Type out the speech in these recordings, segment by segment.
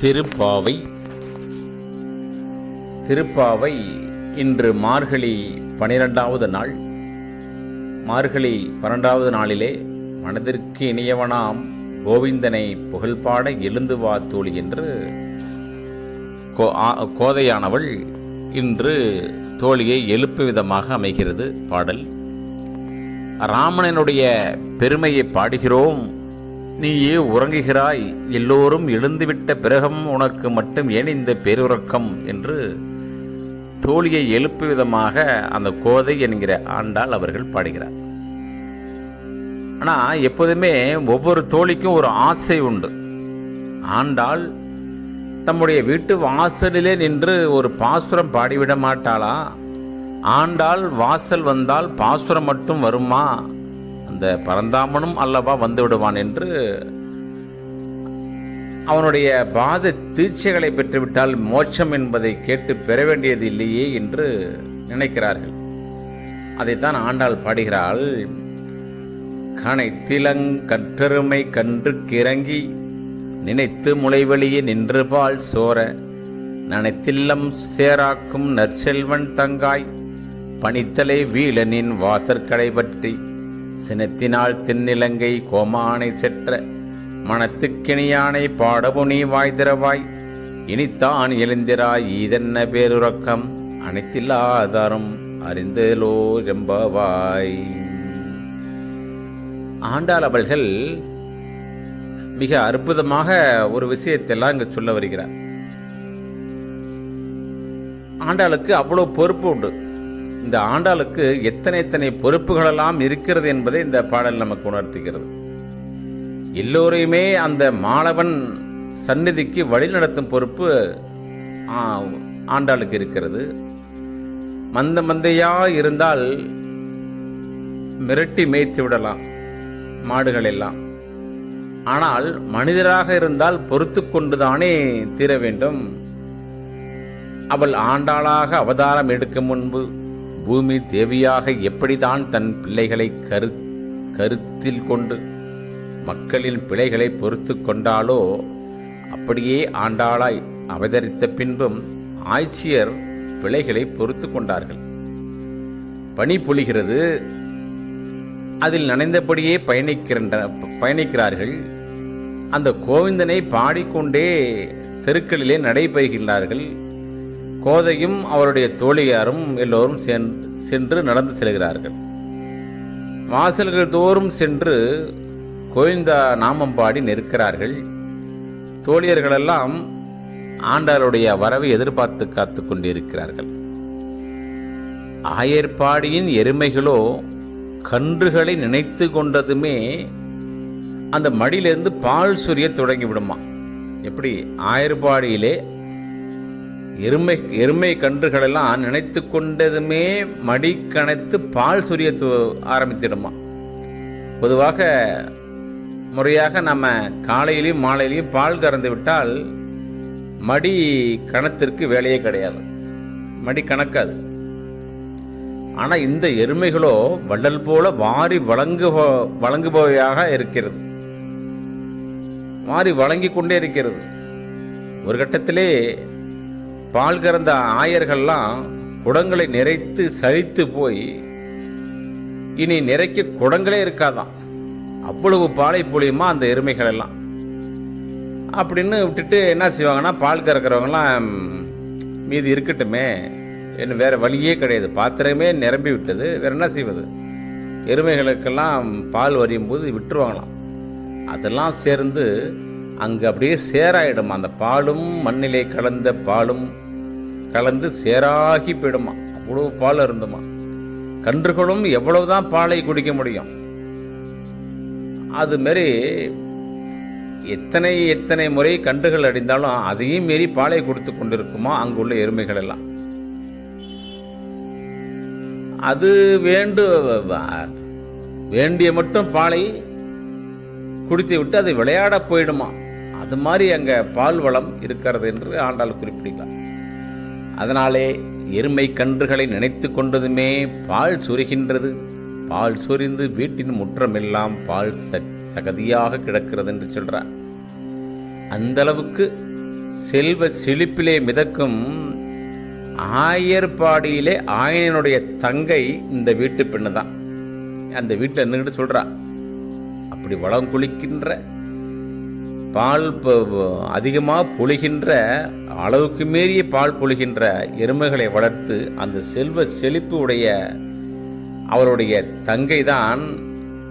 திருப்பாவை. திருப்பாவை இன்று மார்கழி பனிரெண்டாவது நாள். மார்கழி பன்னெண்டாவது நாளிலே மனதிற்கு இணையவனாம் கோவிந்தனை புகழ்பாட எழுந்து வா தோழி என்று கோ- கோதையானவள் இன்று தோழியை எழுப்பு விதமாக அமைகிறது பாடல். ராமணனுடைய பெருமையை பாடுகிறோம். நீயே உறங்குகிறாய். எல்லோரும் எழுந்துவிட்ட பிறகும் உனக்கு மட்டும் ஏன் இந்த பேருறக்கம்? என்று தோழியை எழுப்பு விதமாக அந்த கோதை என்கிற ஆண்டால் அவர்கள் பாடுகிறார். ஆனால் எப்போதுமே ஒவ்வொரு தோழிக்கும் ஒரு ஆசை உண்டு. ஆண்டாள் தம்முடைய வீட்டு வாசலிலே நின்று ஒரு பாசுரம் பாடிவிட மாட்டாளா? ஆண்டாள் வாசல் வந்தால் பாசுரம் மட்டும் வருமா? அந்த பரந்தாமனும் அல்லவா வந்து விடுவான் என்று அவனுடைய பாத தீட்சைகளை பெற்றுவிட்டால் மோட்சம் என்பதை கேட்டு பெற வேண்டியது இல்லையே என்று நினைக்கிறார்கள். அதைத்தான் ஆண்டாள் பாடுகிறாள். கனைத்திலங் கற்றெருமை கன்று கிறங்கி நினைத்து முளைவெளியே நின்று பால் சோர நனைத்தில்லம் சேராக்கும் நற்செல்வன் தங்காய் பனித்தலை வீழனின் வாசற்கடை பற்றி சினத்தினால் தென்னிலங்கை கோமானை செற்ற மனத்துக்கிணியானை பாடபுனி வாய் திறவாய். இனித்தான் எழுந்திராய் ஈதென்ன பேருறக்கம் அனைத்தில்லாதாரும் அறிந்தலோ ரெம்பவாய் ஆண்டாள் அவர்கள் மிக அற்புதமாக ஒரு விஷயத்தெல்லாம் இங்கு சொல்ல வருகிறார். ஆண்டாளுக்கு அவ்வளோ பொறுப்பு உண்டு. இந்த ஆண்டாளுக்கு எத்தனை எத்தனை பொறுப்புகளெல்லாம் இருக்கிறது என்பதை இந்த பாடல் நமக்கு உணர்த்துகிறது. எல்லோரையுமே அந்த மாணவன் சந்நிதிக்கு வழிநடத்தும் பொறுப்பு ஆண்டாளுக்கு இருக்கிறது. மந்த மந்தையா இருந்தால் மிரட்டி மேய்த்து விடலாம் மாடுகள் எல்லாம். ஆனால் மனிதராக இருந்தால் பொறுத்து கொண்டுதானே தீர வேண்டும். அவள் ஆண்டாளாக அவதாரம் எடுக்கும் முன்பு பூமி தேவியாக எப்படிதான் தன் பிள்ளைகளை கரு கருத்தில் கொண்டு மக்களின் பிழைகளை பொறுத்து கொண்டாலோ அப்படியே ஆண்டாளாய் அவதரித்த பின்பும் ஆய்ச்சியர் பிழைகளை பொறுத்து கொண்டார்கள். பனி பொழிகிறது. அதில் நனைந்தபடியே பயணிக்கின்ற பயணிக்கிறார்கள். அந்த கோவிந்தனை பாடிக்கொண்டே தெருக்களிலே நடைபெறுகின்றார்கள் கோதையும் அவருடைய தோழியாரும் எல்லோரும் சென்- சென்று நடந்து செல்கிறார்கள். வாசல்கள் தோறும் சென்று கோவிந்தா நாமம் பாடி நிற்கிறார்கள். தோழியர்களெல்லாம் ஆண்டாளுடைய வரவை எதிர்பார்த்து காத்து கொண்டிருக்கிறார்கள். ஆயர்பாடியின் எருமைகளோ கன்றுகளை நினைத்து கொண்டதுமே அந்த மடியிலிருந்து பால் சுரிய தொடங்கிவிடுமா எப்படி? ஆயர்பாடியிலே எருமை எருமை கன்றுகளெல்லாம் நினைத்து கொண்டதுமே மடி கணைத்து பால் சுரிய து- ஆரம்பித்திடுமா? பொதுவாக முறையாக நம்ம காலையிலையும் மாலையிலையும் பால் கறந்து விட்டால் மடி கணத்திற்கு வேலையே கிடையாது. மடி கணக்காது. ஆனால் இந்த எருமைகளோ வள்ளல் போல வாரி வழங்குபோ வழங்குபவையாக இருக்கிறது. வாரி வழங்கி கொண்டே இருக்கிறது. ஒரு கட்டத்திலே பால் கறந்த ஆயர்கள்லாம் குடங்களை நிறைத்து சலித்து போய் இனி நிறைக்க குடங்களே இருக்காதான் அவ்வளவு பாலை பொழியுமா அந்த எருமைகள் எல்லாம் அப்படின்னு விட்டுட்டு என்ன செய்வாங்கன்னா பால் கறக்கிறவங்கலாம் மீதி இருக்கட்டுமே என்ன வேற வழியே கிடையாது. பாத்திரமே நிரம்பி விட்டது. வேற என்ன செய்வது? எருமைகளுக்கெல்லாம் பால் வரையும் போது விட்டுருவாங்களாம். அதெல்லாம் சேர்ந்து அங்கு அப்படியே சேராயிடும். அந்த பாலும் மண்ணிலே கலந்த பாலும் கலந்து சேராகி போயிடுமா. அவ்வளவு பால் இருந்துமா கன்றுகளும் எவ்வளவுதான் பாலை குடிக்க முடியும். அது மாரி எத்தனை எத்தனை முறை கன்றுகள் அடிந்தாலும் அதையும் மீறி பாலை கொடுத்து கொண்டிருக்குமா அங்குள்ள எருமைகள் எல்லாம். அது வேண்டு வேண்டிய மட்டும் பாலை குடித்து விட்டு அது விளையாட போயிடுமா. அது மாதிரி அங்கே பால் வளம் இருக்கிறது என்று ஆண்டாள் குறிப்பிடுகிறார். அதனாலே எருமை கன்றுகளை நினைத்து கொண்டதுமே பால் சொரிகின்றது. பால் சொரிந்து வீட்டின் முற்றமெல்லாம் பால் ச சகதியாக கிடக்கிறது என்று சொல்றார். அந்த அளவுக்கு செல்வ செழிப்பிலே மிதக்கும் ஆயர்பாடியிலே ஆயனனுடைய தங்கை இந்த வீட்டு பெண்ணு தான் அந்த வீட்டில் நின்றுட்டு சொல்றா அப்படி வளம் குளிக்கின்ற பால் அதிகமாக பொழிகின்ற அளவுக்கு மீறிய பால் பொழிகின்ற எருமைகளை வளர்த்து அந்த செல்வ செழிப்பு உடைய அவருடைய தங்கை தான்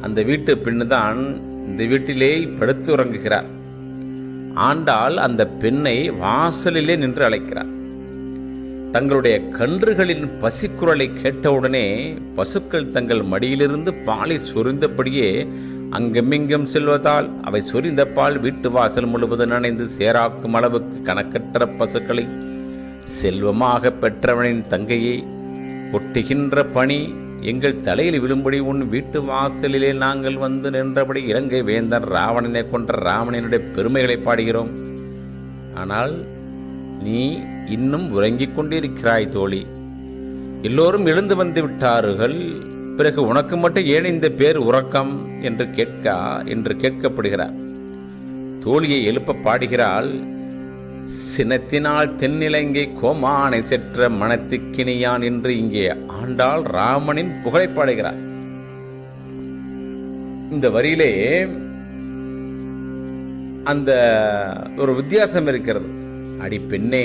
அந்த வீட்டு பெண்ணு தான் இந்த வீட்டிலே படுத்து உறங்குகிறார். ஆண்டாள் அந்த பெண்ணை வாசலிலே நின்று அழைக்கிறார். தங்களுடைய கன்றுகளின் பசிக்குரலை கேட்டவுடனே பசுக்கள் தங்கள் மடியிலிருந்து பாலை சொரிந்தபடியே அங்குமிங்கும் செல்வதால் அவை சொரிந்த பால் வீட்டு வாசல் முழுவதும் நனைந்து சேராக்கும் அளவுக்கு கணக்கற்ற பசுக்களை செல்வமாக பெற்றவனின் தங்கையை கொட்டுகின்ற பணி எங்கள் தலையில் விழும்படி உன் வீட்டு வாசலிலே நாங்கள் வந்து நின்றபடி இலங்கை வேந்தன் ராவணனை கொன்ற ராவணனுடைய பெருமைகளை பாடுகிறோம். ஆனால் நீ இன்னும் உறங்கிக் கொண்டிருக்கிறாய் தோழி. எல்லோரும் எழுந்து வந்து விட்டார்கள். பிறகு உனக்கு மட்டும் ஏன் இந்த பேர் உறக்கம் என்று கேட்க என்று கேட்கப்படுகிறார். தோழியை எழுப்ப பாடுகிறாள் சினத்தினால் தென்னிலங்கை கோமானை செற்ற மனத்துக்கினியான் என்று இங்கே ஆண்டாள் ராமனின் புகழை பாடுகிறார். இந்த வரியிலே அந்த ஒரு வித்தியாசம் இருக்கிறது. அடி பெண்ணே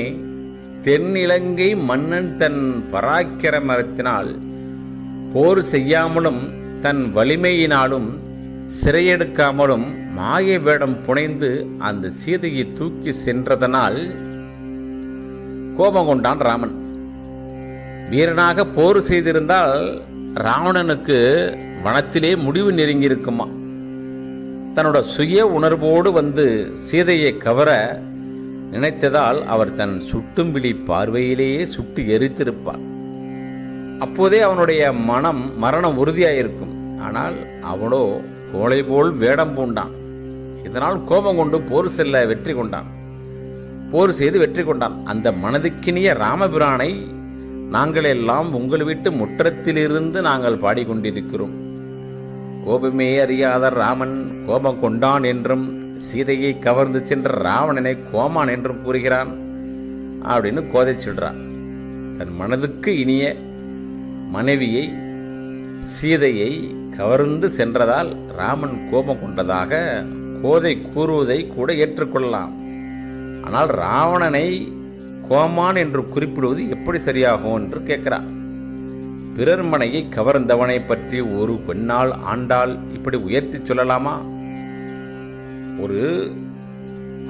தென்னிலங்கை மன்னன் தன் பராக்கிரமத்தினால் போர் செய்யாமலும் தன் வலிமையினாலும் சிறையெடுக்காமலும் மாய வேடம் புனைந்து அந்த சீதையை தூக்கி சென்றதனால் கோபம் கொண்டான் ராமன். வீரனாக போர் செய்திருந்தால் ராவணனுக்கு வனத்திலே முடிவு நெருங்கியிருக்குமா? தன்னோட சுய உணர்வோடு வந்து சீதையை கவர நினைத்ததால் அவர் தன் சுட்டும் விழி பார்வையிலேயே சுட்டு எரித்திருப்பார். அப்போதே அவனுடைய மனம் மரணம் உறுதியாயிருக்கும். ஆனால் அவனோ கோழை போல் வேடம் பூண்டான். இதனால் கோபம் கொண்டு போர் செல்ல வெற்றி கொண்டான். போர் செய்து வெற்றி கொண்டான். அந்த மனதுக்கினிய ராமபிரானை நாங்கள் எல்லாம் உங்கள் வீட்டு முற்றத்திலிருந்து நாங்கள் பாடிக்கொண்டிருக்கிறோம். கோபமே அறியாத ராமன் கோபம் கொண்டான் என்றும் சீதையை கவர்ந்து சென்ற ராவணனை கோமான் என்றும் கூறுகிறான் அப்படின்னு கோதை சொல்றான். தன் மனதுக்கு இனிய மனைவியை சீதையை கவர்ந்து சென்றதால் ராமன் கோபம் கொண்டதாக கோதை கூறுவதை கூட ஏற்றுக்கொள்ளலாம். ஆனால் ராவணனை கோமான் என்று குறிப்பிடுவது எப்படி சரியாகும் என்று கேட்கிறார். பிறர் மனையை கவர்ந்தவனை பற்றி ஒரு பெண்ணால் ஆண்டாள் இப்படி உயர்த்தி சொல்லலாமா? ஒரு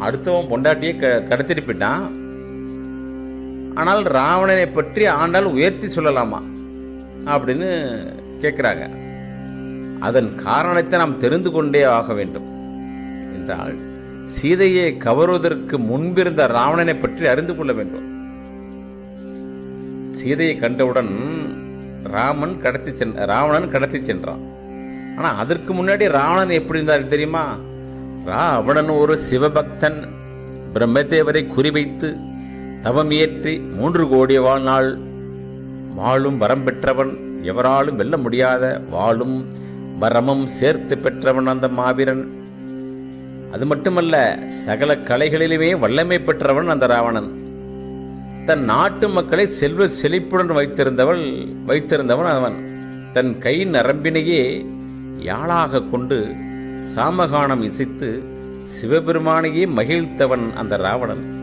அடுத்தவன் பொண்டாட்டியை க கடத்திட்டு போயிட்டான். ஆனால் ராவணனை பற்றி ஆண்டால் உயர்த்தி சொல்லலாமா? அப்படின்னு கேட்குறாங்க. அதன் காரணத்தை நாம் தெரிந்து கொண்டே ஆக வேண்டும். என்றால் சீதையை கவருவதற்கு முன்பிருந்த ராவணனை பற்றி அறிந்து கொள்ள வேண்டும். சீதையை கண்டவுடன் ராமன் கடத்தி சென்ற ராவணன் கடத்தி சென்றான். ஆனால் அதற்கு முன்னாடி ராவணன் எப்படி இருந்தார் தெரியுமா? ராவணன் ஒரு சிவபக்தன். பிரம்மதேவரை குறிவைத்து தவம் இயற்றி மூன்று கோடி வாழ்நாள் வாழும் வரம் பெற்றவன் எவராலும் வெல்ல முடியாத வாழும் வரமும் சேர்த்து பெற்றவன் அந்த மாவீரன். அது மட்டுமல்ல சகல கலைகளிலுமே வல்லமை பெற்றவன் அந்த ராவணன். தன் நாட்டு மக்களை செல்வ செழிப்புடன் வைத்திருந்தவள் வைத்திருந்தவன் அவன். தன் கை நரம்பினையே யாழாக கொண்டு சாமகானம் இசைத்து சிவபெருமானையே மகிழ்த்தவன் அந்த ராவணன்.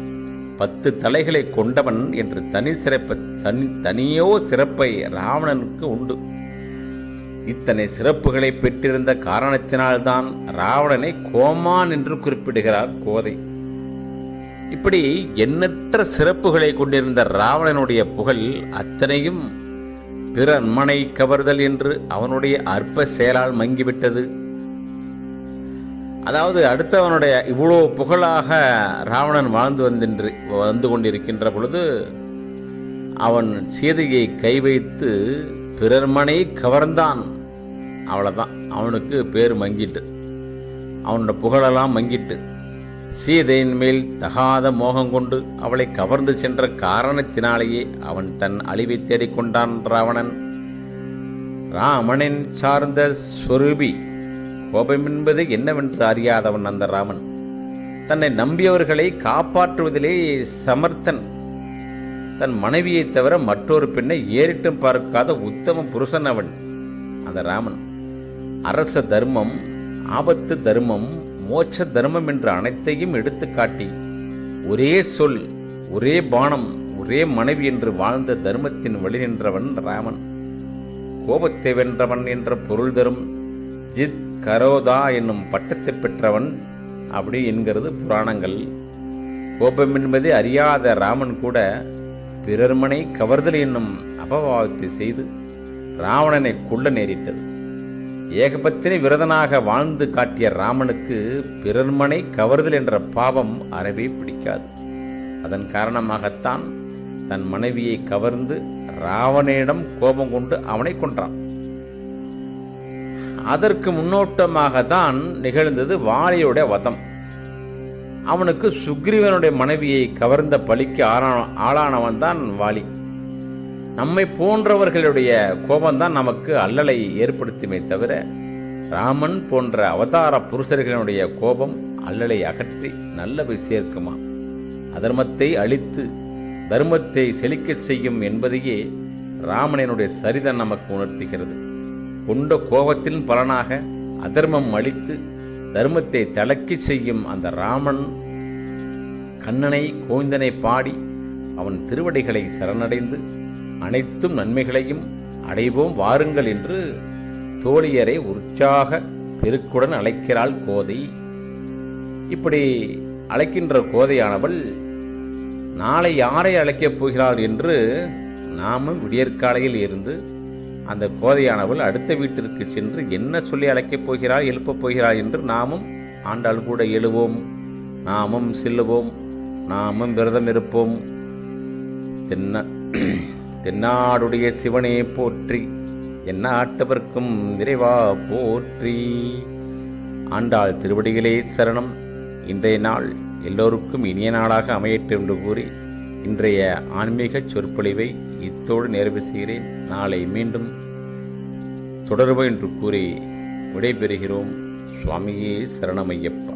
பத்து தலைகளை கொண்டவன் என்று தனி சிறப்பை தனி தனியோ சிறப்பை ராவணனுக்கு உண்டு. இத்தனை சிறப்புகளை பெற்றிருந்த காரணத்தினால்தான் ராவணனை கோமான் என்று குறிப்பிடுகிறார் கோதை. இப்படி எண்ணற்ற சிறப்புகளை கொண்டிருந்த ராவணனுடைய புகழ் அத்தனையும் பிறன்மனை கவர்தல் என்று அவனுடைய அற்ப செயலால் மங்கிவிட்டது. அதாவது அடுத்தவனுடைய இவ்வளோ புகழாக ராவணன் வாழ்ந்து வந்தின்று வந்து கொண்டிருக்கின்ற பொழுது அவன் சீதையை கை வைத்து பிறர்மனை கவர்ந்தான். அவ்வளோதான் அவனுக்கு பேர் மங்கிட்டு அவனோட புகழெல்லாம் மங்கிட்டு சீதையின் மேல் தகாத மோகம் கொண்டு அவளை கவர்ந்து சென்ற காரணத்தினாலேயே அவன் தன் அழிவை தேடிக்கொண்டான் ராவணன். ராமனின் சார்ந்த ஸ்வரூபி கோபம் என்பது என்னவென்று அறியாதவன் அந்த ராமன். தன்னை நம்பியவர்களை காப்பாற்றுவதிலே சமர்த்தன். தன் மனைவியை தவிர மற்றொரு பெண்ணை ஏறிட்டும் பார்க்காத உத்தம புருஷன் அவன் அந்த ராமன். அரச தர்மம் ஆபத்து தர்மம் மோட்ச தர்மம் என்ற அனைத்தையும் எடுத்து காட்டி ஒரே சொல் ஒரே பானம் ஒரே மனைவி என்று வாழ்ந்த தர்மத்தின் வழி நின்றவன் ராமன். கோபத்தை வென்றவன் என்ற பொருள் தரும் ஜித் கரோதா என்னும் பட்டத்தை பெற்றவன் அப்படி என்கிறது புராணங்கள். கோபம் என்பதை அறியாத ராமன் கூட பிறர்மனை கவர்தல் என்னும் அபவாதத்தை செய்து ராவணனை கொள்ள நேரிட்டது. ஏகபத்தினி விரதனாக வாழ்ந்து காட்டிய ராமனுக்கு பிறர்மனை கவர்தல் என்ற பாவம் அறவே பிடிக்காது. அதன் காரணமாகத்தான் தன் மனைவியை கவர்ந்து ராவணனிடம் கோபம் கொண்டு அவனை கொன்றான். அதற்கு முன்னோட்டமாக தான் நிகழ்ந்தது வாலியுடைய வதம். அவனுக்கு சுக்ரீவனுடைய மனைவியை கவர்ந்த பழிக்கு ஆளான- ஆளானவன் தான் வாலி. நம்மை போன்றவர்களுடைய கோபம்தான் நமக்கு அல்லலை ஏற்படுத்துமே தவிர ராமன் போன்ற அவதார புருஷர்களுடைய கோபம் அல்லலை அகற்றி நல்லவை சேர்க்குமா? அதர்மத்தை அழித்து தர்மத்தை செழிக்கச் செய்யும் என்பதையே ராமனினுடைய சரிதம் நமக்கு உணர்த்துகிறது. கொண்ட கோபத்தின் பலனாக அதர்மம் அழித்து தர்மத்தை தளக்கி செய்யும் அந்த ராமன் கண்ணனை கோவிந்தனை பாடி அவன் திருவடிகளை சரணடைந்து அனைத்தும் நன்மைகளையும் அடைவோம் வாருங்கள் என்று தோழியரை உற்சாக பெருக்குடன் அழைக்கிறாள் கோதை. இப்படி அழைக்கின்ற கோதையானவள் நாளை யாரை அழைக்கப் போகிறாள்? என்று நாமும் விடியற்காலையில் இருந்து அந்த கோதையானவள் அடுத்த வீட்டிற்கு சென்று என்ன சொல்லி அழைக்கப் போகிறாள் எழுப்பப் போகிறாள் என்று நாமும் ஆண்டாள் கூட எழுவோம். நாமும் செல்லுவோம். நாமும் விரதம் இருப்போம். தென்ன தென்னாடுடைய சிவனே போற்றி என்ன ஆட்டவர்க்கும் நிறைவா போற்றி. ஆண்டாள் திருவடிகளே சரணம். இன்றைய நாள் எல்லோருக்கும் இனிய நாளாக அமையட்டும் என்று கூறி இன்றைய ஆன்மீக சொற்பொழிவை இத்தோடு நிறைவு செய்கிறேன். நாளை மீண்டும் தொடர்பு என்று கூறி விடைபெறுகிறோம். சுவாமியே சரணமையப்ப